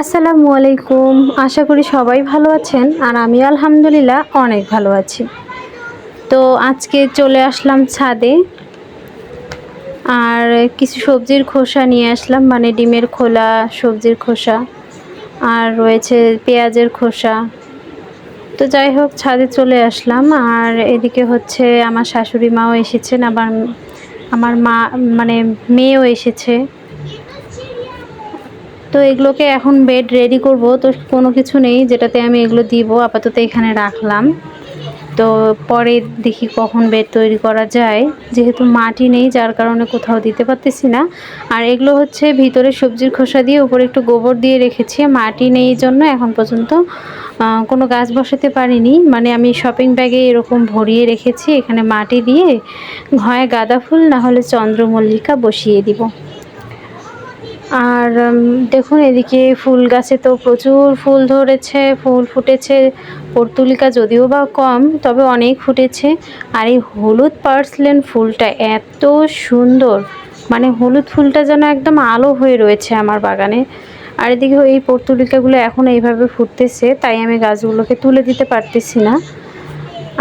আসসালামু আলাইকুম। আশা করি সবাই ভালো আছেন আর আমি আলহামদুলিল্লাহ অনেক ভালো আছি। তো আজকে চলে আসলাম ছাদে। আর কিছু সবজির খোসা নিয়ে আসলাম মানে ডিমের খোলা সবজির খোসা। আর রয়েছে পেঁয়াজের খোসা। তো যাই হোক, ছাদে চলে আসলাম। আর এদিকে হচ্ছে আমার শাশুড়ি মাও এসেছেন, আবার আমার মা মানে মেয়েও এসেছে। তো এগুলোকে এখন বেড রেডি করব। তো কোনো কিছু নেই, যেটাতে আমি এগুলো দিব, আপাতত এখানে রাখলাম। তো পরে দেখি কখন বেড তৈরি করা যায়। যেহেতু মাটি নেই, যার কারণে কোথাও দিতে পারতেছি না। আর এগুলো হচ্ছে ভিতরে সবজির খোসা দিয়ে, উপরে একটু গোবর দিয়ে রেখেছি। মাটি নেই জন্য এখন পর্যন্ত কোনো গাছ বসাতে পারিনি। মানে আমি শপিং ব্যাগে এরকম ভরিয়ে রেখেছি, এখানে মাটি দিয়ে। হয় গাঁদা ফুল না হলে চন্দ্রমল্লিকা বসিয়ে দিব। আর দেখুন এদিকে ফুল গাছে তো প্রচুর ফুল ধরেছে, ফুল ফুটেছে, পর্তুলিকা যদিও বা কম, তবে অনেক ফুটেছে। আর এই হলুদ পার্সলেন ফুলটা এত সুন্দর মানে হলুদ ফুলটা যেন একদম আলো হয়ে রয়েছে আমার বাগানে। আর এদিকে এই পর্তুলিকাগুলো এখন এইভাবে ফুটতেছে, তাই আমি গাছগুলোকে তুলে দিতে পারতেছি না।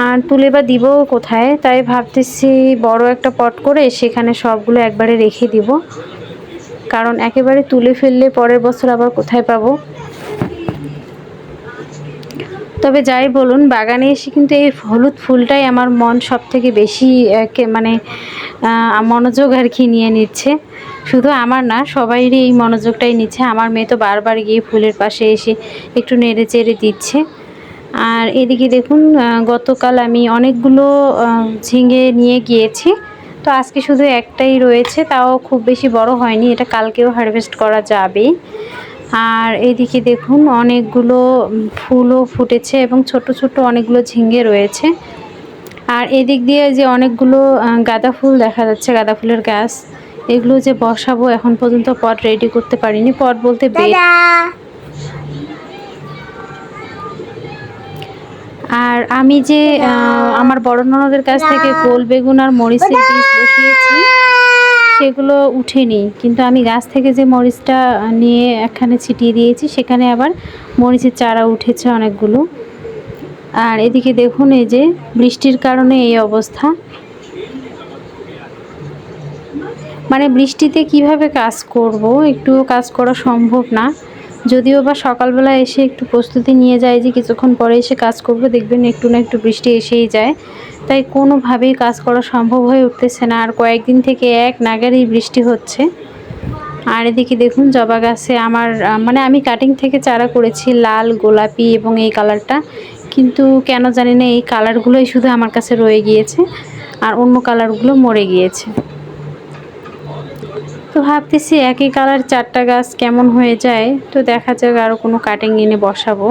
আর তুলে বা দিব কোথায়? তাই ভাবতেছি বড় একটা পট করে সেখানে সবগুলো একবারে রেখে দিব। কারণ একেবারে তুলে ফেললে পরের বছর আবার কোথায় পাবো? তবে যাই বলুন, বাগানে এসে কিন্তু এই হলুদ ফুলটাই আমার মন সব থেকে বেশি মানে মনোযোগ আর কি নিয়ে নিচ্ছে। শুধু আমার না, সবাইরই এই মনোযোগটাই নিচ্ছে। আমার মেয়ে তো বারবার গিয়ে ফুলের পাশে এসে একটু নেড়ে চেড়ে দিচ্ছে। আর এদিকে দেখুন গতকাল আমি অনেকগুলো ঝিঙে নিয়ে গিয়েছি। তো আজকে শুধু একটাই রয়েছে, তাও খুব বেশি বড় হয়নি, এটা কালকেও হারভেস্ট করা যাবে। আর এদিকে দেখুন অনেকগুলো ফুলও ফুটেছে এবং ছোট ছোট অনেকগুলো ঝিঙ্গে রয়েছে। আর এদিক দিয়ে যে অনেকগুলো গাঁদা ফুল দেখা যাচ্ছে, গাঁদা ফুলের গাছ, এগুলো যে বসাবো এখন পর্যন্ত পট রেডি করতে পারিনি। পট বলতে বেড আর আমি যে আমার বড় ননদের কাছ থেকে গোল বেগুন আর মরিচের বীজ বসিয়েছি, সেগুলো উঠেনি। কিন্তু আমি গাছ থেকে যে মরিচটা নিয়ে এখানে ছিটিয়ে দিয়েছি, সেখানে আবার মরিচের চারা উঠেছে অনেকগুলো। আর এদিকে দেখুন এই যে, বৃষ্টির কারণে এই অবস্থা। মানে বৃষ্টিতে কীভাবে কাজ করব? একটুও কাজ করা সম্ভব না। যদিও বা সকালবেলা এসে একটু প্রস্তুতি নিয়ে যায় যে কিছুক্ষণ পরে এসে কাজ করব, দেখবেন একটু না একটু বৃষ্টি এসেই যায়। তাই কোনোভাবেই কাজ করা সম্ভব হয়ে উঠতেছে না। আর কয়েকদিন থেকে এক নাগারই বৃষ্টি হচ্ছে। আর এদিকে দেখুন, জবা গাছে আমার মানে আমি কাটিং থেকে চারা করেছি, লাল, গোলাপি এবং এই কালারটা কিন্তু কেন জানি না, এই কালারগুলোই শুধু আমার কাছে রয়ে গিয়েছে। আর অন্য কালারগুলো মরে গিয়েছে। তো ভাবতেছি একই কালার চারটা গাছ কেমন হয়ে যায়। তো দেখা যাক আরও কোনো কাটিং এনে বসাবো।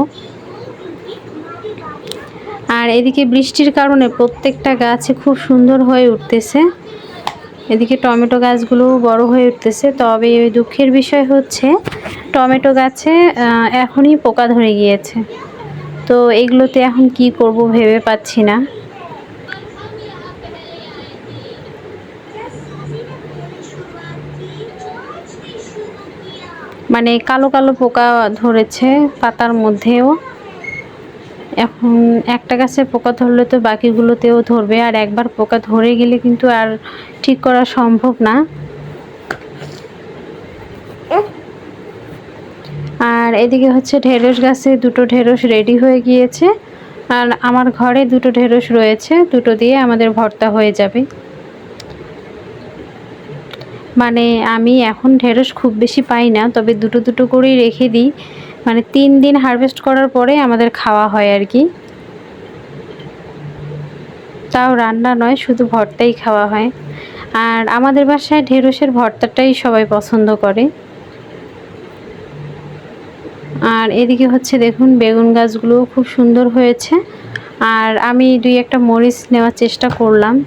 আর এদিকে বৃষ্টির কারণে প্রত্যেকটা গাছে খুব সুন্দর হয়ে উঠতেছে। এদিকে টমেটো গাছগুলো বড় হয়ে উঠতেছে। তবে ওই দুঃখের বিষয় হচ্ছে, টমেটো গাছে এখনই পোকা ধরে গিয়েছে। তো এগুলোতে এখন কি করব ভেবে পাচ্ছি না। মানে কালো কালো পোকা ধরেছে পাতার মধ্যেও। এখন একটা গাছে পোকা ধরলে তো বাকিগুলোতেও ধরবে, আর একবার পোকা ধরে গেলে কিন্তু আর ঠিক করা সম্ভব না। আর এদিকে হচ্ছে ঢেঁড়স গাছে দুটো ঢেঁড়স রেডি হয়ে গিয়েছে, আর আমার ঘরে দুটো ঢেঁড়স রয়েছে, দুটো দিয়ে আমাদের ভর্তা হয়ে যাবে। মানে আমি এখন ঢেঁড়স খুব বেশি পাই না, তবে দুটো দুটো করেই রেখে দিই। মানে তিন দিন হারভেস্ট করার পরে আমাদের খাওয়া হয় আর কি। তাও রান্না নয়, শুধু ভর্তাই খাওয়া হয়। আর আমাদের বাসায় ঢেঁড়সের ভর্তাটাই সবাই পছন্দ করে। আর এদিকে হচ্ছে দেখুন, বেগুন গাছগুলোও খুব সুন্দর হয়েছে। আর আমি দুই একটা মরিচ নেওয়ার চেষ্টা করলাম।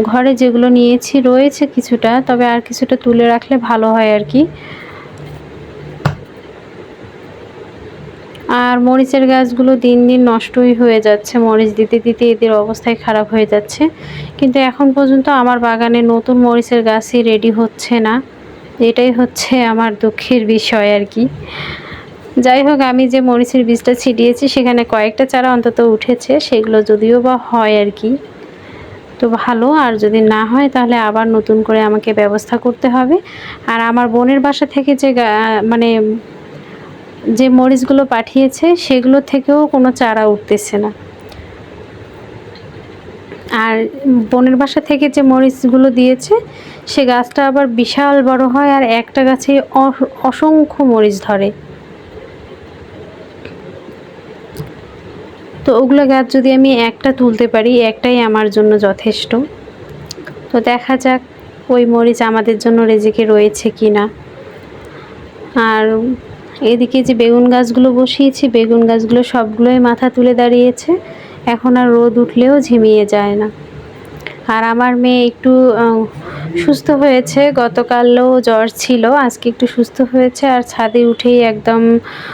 ঘরে যেগুলো নিয়েছি রয়েছে কিছুটা, তবে আর কিছুটা তুলে রাখলে ভালো হয় আর কি। আর মরিচের গাছগুলো দিন দিন নষ্টই হয়ে যাচ্ছে, মরিচ দিতে দিতে এদের অবস্থায় খারাপ হয়ে যাচ্ছে। কিন্তু এখন পর্যন্ত আমার বাগানে নতুন মরিচের গাছই রেডি হচ্ছে না। এটাই হচ্ছে আমার দুঃখের বিষয় আর কি। যাই হোক, আমি যে মরিচের বীজটা ছিটিয়েছি, সেখানে কয়েকটা চারা অন্তত উঠেছে, সেগুলো যদিও বা হয় আর কি। তো ভালো, আর যদি না হয় তাহলে আবার নতুন করে আমাকে ব্যবস্থা করতে হবে। আর আমার বোনের বাসা থেকে যে মানে যে মরিচগুলো পাঠিয়েছে সেগুলো থেকেও কোনো চারা উঠতেছে না। আর বোনের বাসা থেকে যে মরিচগুলো দিয়েছে, সে গাছটা আবার বিশাল বড় হয়, আর একটা গাছে অসংখ্য মরিচ ধরে। তো ওগুলো গাছ যদি আমি একটা তুলতে পারি, একটাই আমার জন্য যথেষ্ট। তো দেখা যাক ওই মরিচ আমাদের জন্য রেজেকে রয়েছে কি না আর এদিকে যে বেগুন গাছগুলো বসিয়েছি, বেগুন গাছগুলো সবগুলোই মাথা তুলে দাঁড়িয়েছে। এখন আর রোদ উঠলেও ঝিমিয়ে যায় না। আর আমার মেয়ে একটু সুস্থ হয়েছে। গতকালও জ্বর ছিল, আজকে একটু সুস্থ হয়েছে। আর ছাদে উঠেই একদম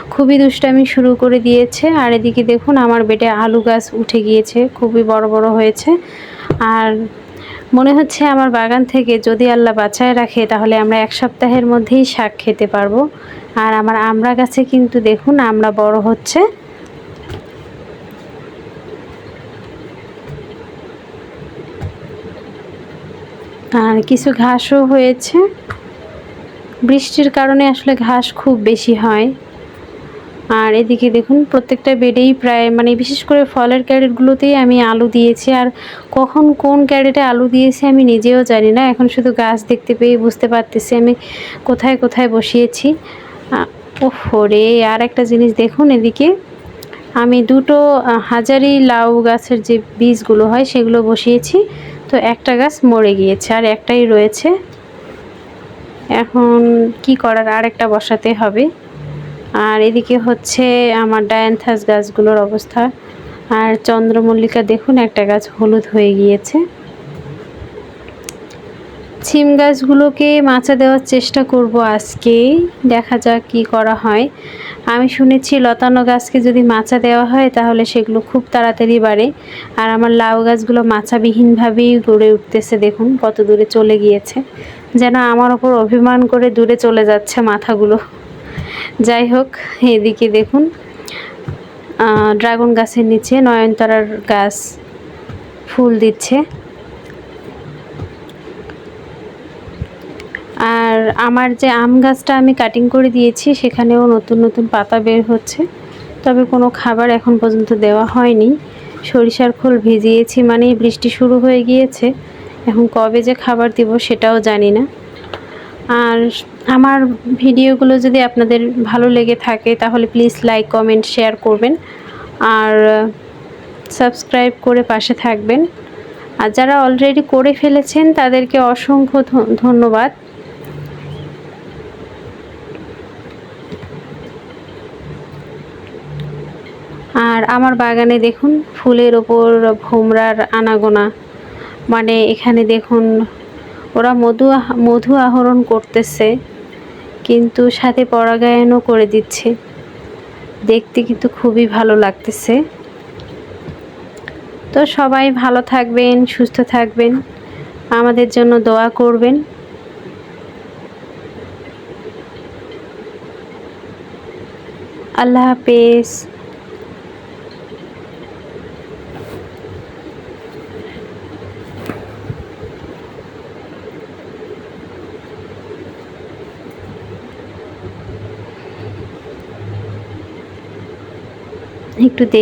খুবই দুষ্টামি শুরু করে দিয়েছে। আর এদিকে দেখুন, আমার বেটে আলু গাছ উঠে গিয়েছে, খুবই বড় বড় হয়েছে। আর মনে হচ্ছে আমার বাগান থেকে যদি আল্লাহ বাঁচায় রাখে, তাহলে আমরা এক সপ্তাহের মধ্যেই শাক খেতে পারব। আর আমার আমরা গাছে কিন্তু দেখুন আমরা বড় হচ্ছে। আর কিছু ঘাসও হয়েছে। বৃষ্টির কারণে আসলে ঘাস খুব বেশি হয়। আর এদিকে দেখুন, প্রত্যেকটা বেডেই প্রায় মানে বিশেষ করে ফলের ক্যারেটগুলোতেই আমি আলু দিয়েছি। আর কখন কোন ক্যারেটে আলু দিয়েছি আমি নিজেও জানি না। এখন শুধু গাছ দেখতে পেয়ে বুঝতে পারতেছি আমি কোথায় কোথায় বসিয়েছি। ওরে আর একটা জিনিস দেখুন এদিকে। আমি দুটো হাজারি লাউ গাছের যে বীজগুলো হয় সেগুলো বসিয়েছি। তো একটা গাছ মরে গিয়েছে আর একটাই রয়েছে। এখন কি করার? আর একটা বসাতে হবে। আর এদিকে হচ্ছে আমার ডায়ান্থাস গাছগুলোর অবস্থা। আর চন্দ্রমল্লিকা দেখুন, একটা গাছ হলুদ হয়ে গিয়েছে। ছিম গাছগুলোকে মাচা দেওয়ার চেষ্টা করব আজকে। দেখা যাক কি করা হয়। আমি শুনেছি লতানো গাছকে যদি মাচা দেওয়া হয়, তাহলে সেগুলো খুব তাড়াতাড়ি বাড়ে। আর আমার লাউ গাছগুলো মাচাবিহীনভাবেই গড়ে উঠতেছে, দেখুন কত দূরে চলে গিয়েছে। যেন আমার ওপর অভিমান করে দূরে চলে যাচ্ছে মাথাগুলো। যাই হোক, এদিকে দেখুন ড্রাগন গাছের নিচে নয়নতারার গাছ ফুল দিচ্ছে আর আমার যে আম গাছটা আমি কাটিং করে দিয়েছি, সেখানেও নতুন নতুন পাতা বের হচ্ছে। তবে কোনো খাবার এখন পর্যন্ত দেওয়া হয়নি। সরিষার খোল ভিজিয়েছি মানেই বৃষ্টি শুরু হয়ে গিয়েছে। এখন কবে যে খাবার দিব সেটাও জানি না। আর আমার ভিডিওগুলো যদি আপনাদের ভালো লেগে থাকে, তাহলে প্লিজ লাইক কমেন্ট শেয়ার করবেন। আর সাবস্ক্রাইব করে পাশে থাকবেন। আর যারা অলরেডি করে ফেলেছেন, তাদেরকে অসংখ্য ধন্যবাদ। আর আমার বাগানে দেখুন ফুলের ওপর ভোমরার আনাগোনা। মানে এখানে দেখুন ওরা মধু মধু আহরণ করতেছে, কিন্তু সাথে পরাগায়নও করে দিচ্ছে। দেখতে কিন্তু খুবই ভালো লাগতেছে। তো সবাই ভালো থাকবেন, সুস্থ থাকবেন, আমাদের জন্য দোয়া করবেন। আল্লাহ হাফেজ। একটু দেখ